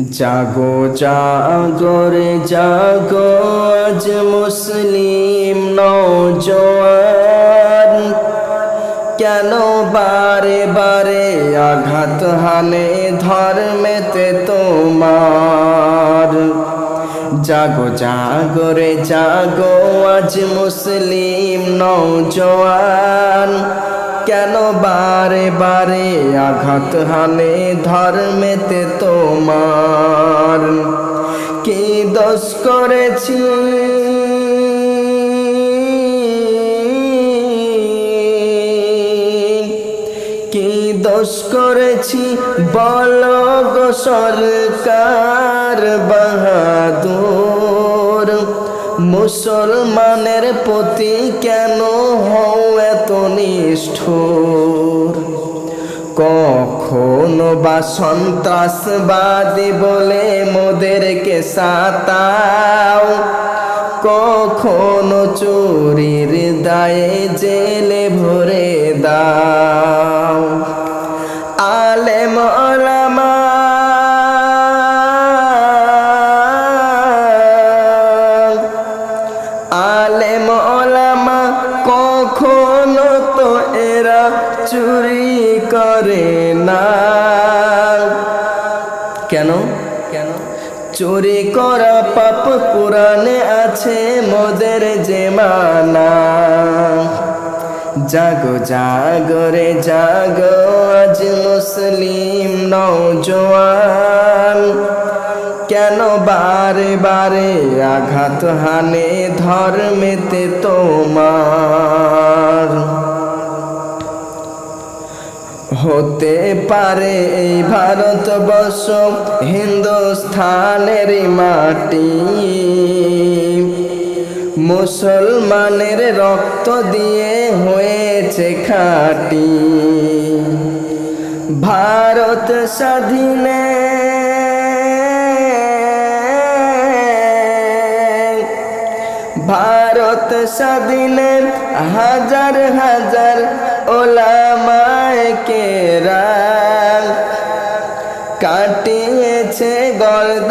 জাগো জাগরে জাগো, আজ মুসলিম নৌজোয়ান কেন বারে বারে আঘাত হানে ধর্মেতে তোমার? জাগো জাগরে জাগো, আজ মুসলিম নৌজোয়ান কেন বারে বারে আঘাত হানে ধর্মেতে তোমার? দোষ করেছি। কি দোষ করেছি বল সরকার বাহাদুর? মুসলমানের প্রতি কেন হও এত নিষ্ঠুর? কখনো বা সন্ত্রাসবাদী বলে মোদেরকে সাতাও। কখনো চুরির দায়ে জেলে ভরে দাও। আলেম ওলামা আলেম ওলামা কখনো তো এরা চুরি করে না। কেন? কেন? চুরি করা পাপ কোরআনে আছে মোদের যে মানা। জাগো জাগরে জাগো আজ মুসলিম নৌজোয়ান কেন বারে বারে আঘাত হানে ধর্মেতে তোমার? হতে পারে এই ভারতবর্ষ হিন্দুস্থানের মাটি। মুসলমানের রক্ত দিয়ে হয়েছে খাটি। ভারত স্বাধীনে ভারত স্বাধীনে হাজার হাজার ওলামায়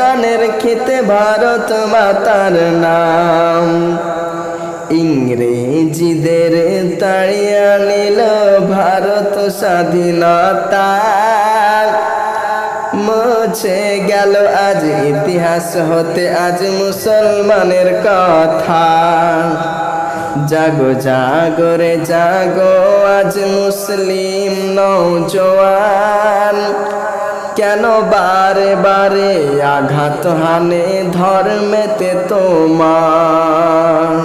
গরদানের খেতে ভারত মাতার নাম। ইংরেজিদের তাড়িয়ে নিল ভারত স্বাধীনতা। মুছে গেল আজ ইতিহাস হতে আজ মুসলমানের কথা। জাগো জাগরে জাগো, আজ মুসলিম নৌজোয়ান কেন বারে বারে আঘাত হানে ধর্মেতে তোমার?